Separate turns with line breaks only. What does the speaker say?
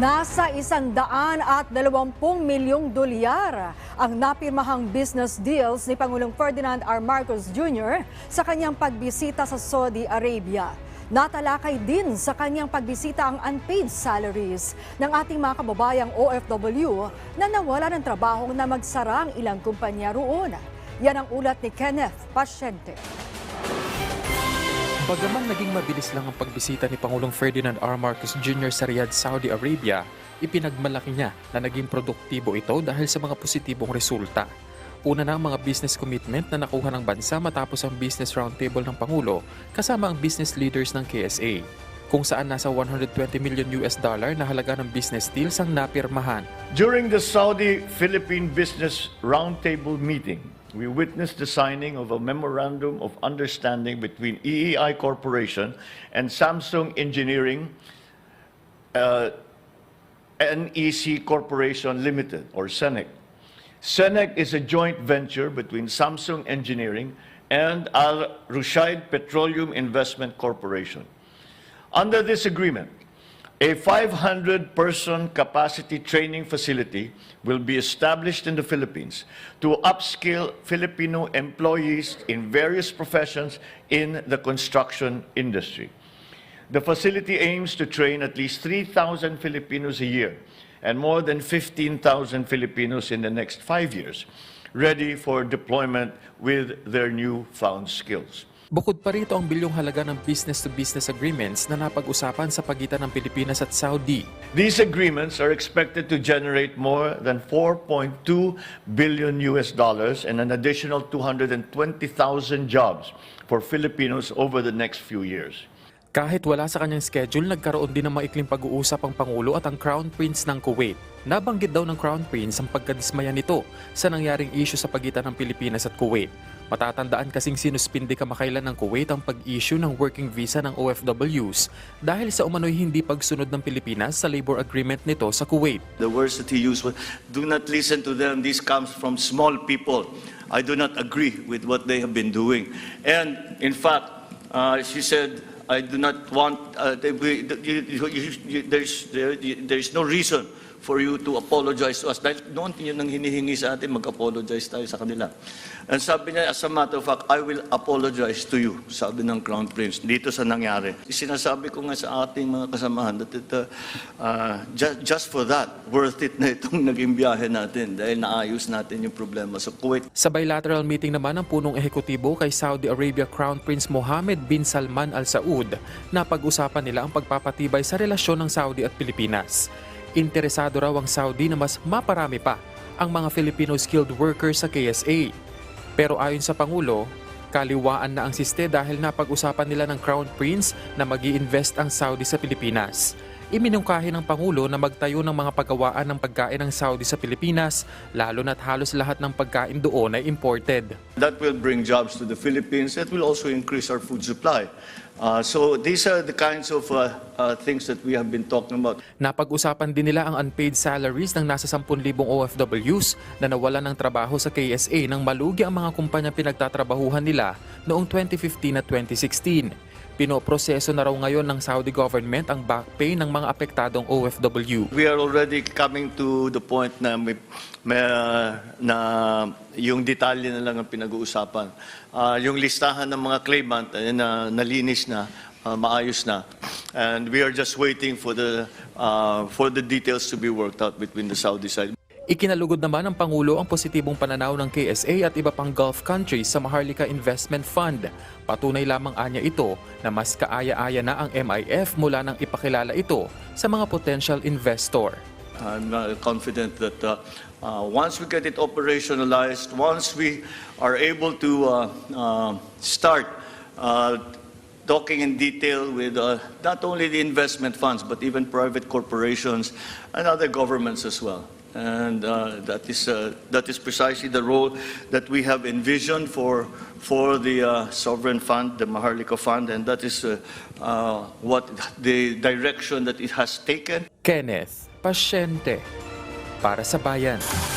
Nasa isang daan at dalawampung milyong dolyar ang napirmahang business deals ni Pangulong Ferdinand R. Marcos Jr. sa kanyang pagbisita sa Saudi Arabia. Natalakay din sa kanyang pagbisita ang unpaid salaries ng ating mga kababayang OFW na nawala ng trabaho na magsara ang ilang kumpanya roon. Yan ang ulat ni Kenneth Pasyente.
Bagaman naging mabilis lang ang pagbisita ni Pangulong Ferdinand R. Marcos Jr. sa Riyadh, Saudi Arabia, ipinagmalaki niya na naging produktibo ito dahil sa mga positibong resulta. Una na ang mga business commitment na nakuha ng bansa matapos ang business roundtable ng Pangulo kasama ang business leaders ng KSA kung saan nasa 120 million US dollar na halaga ng business deals ang napirmahan.
During the Saudi-Philippine Business Roundtable meeting, we witnessed the signing of a memorandum of understanding between EEI Corporation and Samsung Engineering uh, NEC Corporation Limited, or SENEC. SENEC is a joint venture between Samsung Engineering and Al Rushaid Petroleum Investment Corporation. Under this agreement, a 500-person capacity training facility will be established in the Philippines to upskill Filipino employees in various professions in the construction industry. The facility aims to train at least 3,000 Filipinos a year and more than 15,000 Filipinos in the next five years, ready for deployment with their newfound skills.
Bukod pa rito ang bilyong halaga ng business-to-business agreements na napag-usapan sa pagitan ng Pilipinas at Saudi
These agreements are expected to generate more than 4.2 billion US dollars and an additional 220,000 jobs for Filipinos over the next few years.
Kahit wala sa kanyang schedule, nagkaroon din ng maikling pag-uusap ang Pangulo at ang Crown Prince ng Kuwait. Nabanggit daw ng Crown Prince ang pagkadismaya nito sa nangyaring issue sa pagitan ng Pilipinas at Kuwait. Matatandaan kasing sinuspindi kamakailan ng Kuwait ang pag-issue ng working visa ng OFWs dahil sa umano'y hindi pagsunod ng Pilipinas sa labor agreement nito sa Kuwait.
The words that he used were, do not listen to them. This comes from small people. I do not agree with what they have been doing. And in fact, uh, she said, I do not want, uh, they- you- you- there's, there, there's no reason for you to apologize to us. Dahil noon yun ang hinihingi sa atin, mag-apologize tayo sa kanila. And sabi niya, as a matter of fact, I will apologize to you, sabi ng Crown Prince, dito sa nangyari. Sinasabi ko nga sa ating mga kasamahan that it, uh, uh, just, just for that, worth it na itong naging biyahe natin dahil naayos natin yung problema sa Kuwait.
Sa bilateral meeting naman ng punong ehekutibo kay Saudi Arabia Crown Prince Mohammed bin Salman Al Saud, napag-usapan nila ang pagpapatibay sa relasyon ng Saudi at Pilipinas. Interesado raw ang Saudi na mas maparami pa ang mga Filipino skilled workers sa KSA. Pero ayon sa Pangulo, kaliwaan na ang siste dahil napag-usapan nila ng Crown Prince na mag invest ang Saudi sa Pilipinas. Iminungkahi ng Pangulo na magtayo ng mga pagawaan ng pagkain ng Saudi sa Pilipinas, lalo na't halos lahat ng pagkain doon ay imported.
That will bring jobs to the Philippines. That will also increase our food supply. Uh, so these are the kinds of uh, uh, things that we have been talking about.
Napag-usapan din nila ang unpaid salaries ng nasa 10,000 OFWs na nawalan ng trabaho sa KSA nang malugi ang mga kumpanya pinagtatrabahuhan nila noong 2015 at 2016. Pinoproseso na raw ngayon ng Saudi government ang back pay ng mga apektadong OFW.
We are already coming to the point na may, may, na yung detalye na lang ang pinag-uusapan. Uh, yung listahan ng mga claimant ay na nalinis na, uh, maayos na. And we are just waiting for the uh, for the details to be worked out between the Saudi side.
Ikinalugod naman ng Pangulo ang positibong pananaw ng KSA at iba pang Gulf countries sa Maharlika Investment Fund. Patunay lamang anya ito na mas kaaya-aya na ang MIF mula nang ipakilala ito sa mga potential investor.
I'm confident that uh, uh, once we get it operationalized, once we are able to uh, uh, start uh, talking in detail with uh, not only the investment funds, but even private corporations and other governments as well. And uh, that, is, uh, that is precisely the role that we have envisioned for, for the uh, sovereign fund, the Maharlika Fund, and that is uh, uh, what the direction that it has taken.
Kenneth Pasyente para sa bayan.